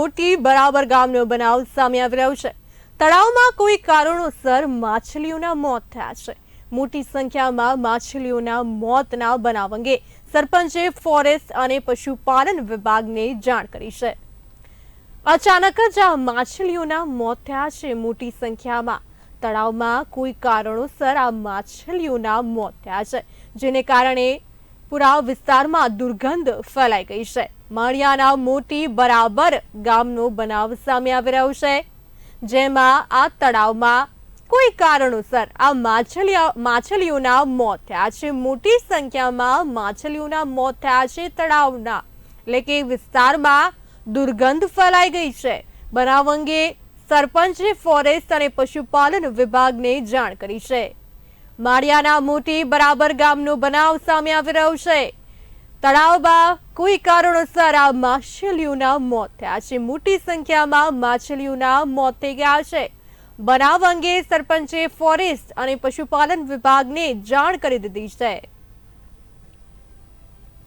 મોટી બરાબર ગામનો બનાવ સામે આવી રહ્યો છે. તળાવમાં કોઈ કારણોસર માછલીઓના મોત થયા છે. મોટી સંખ્યામાં માછલીઓના મોતના બનાવ અંગે સરપંચે ફોરેસ્ટ અને પશુપાલન વિભાગને જાણ કરી છે. અચાનક જ આ માછલીઓના મોત થયા છે મોટી સંખ્યામાં. તળાવમાં કોઈ કારણોસર આ માછલીઓના મોત થયા છે, જેને કારણે પુરા વિસ્તારમાં દુર્ગંધ ફેલાઈ ગઈ છે. માળિયાના મોટી બરાબર ગામનો બનાવ સામે આવી રહ્યો છે. જેમાં આ તળાવમાં કોઈ કારણોસર આ માછલીઓ માછલીઓના મોત થયા છે. મોટી સંખ્યામાં માછલીઓના મોત થયા છે તળાવના. એટલે કે વિસ્તારમાં દુર્ગંધ ફેલાઈ ગઈ છે. બનાવ અંગે સરપંચે ફોરેસ્ટ અને પશુપાલન વિભાગને જાણ કરી છે. માળિયાના મોટી બરાબર ગામનો બનાવ સામે આવી રહ્યો છે. તળાવમાં કોઈ કારણોસર આ માછલીઓના મોત થયા છે. મોટી સંખ્યામાં માછલીઓના મોત થઈ ગયા છે. બનાવ અંગે સરપંચે ફોરેસ્ટ અને પશુપાલન વિભાગને જાણ કરી દીધી છે.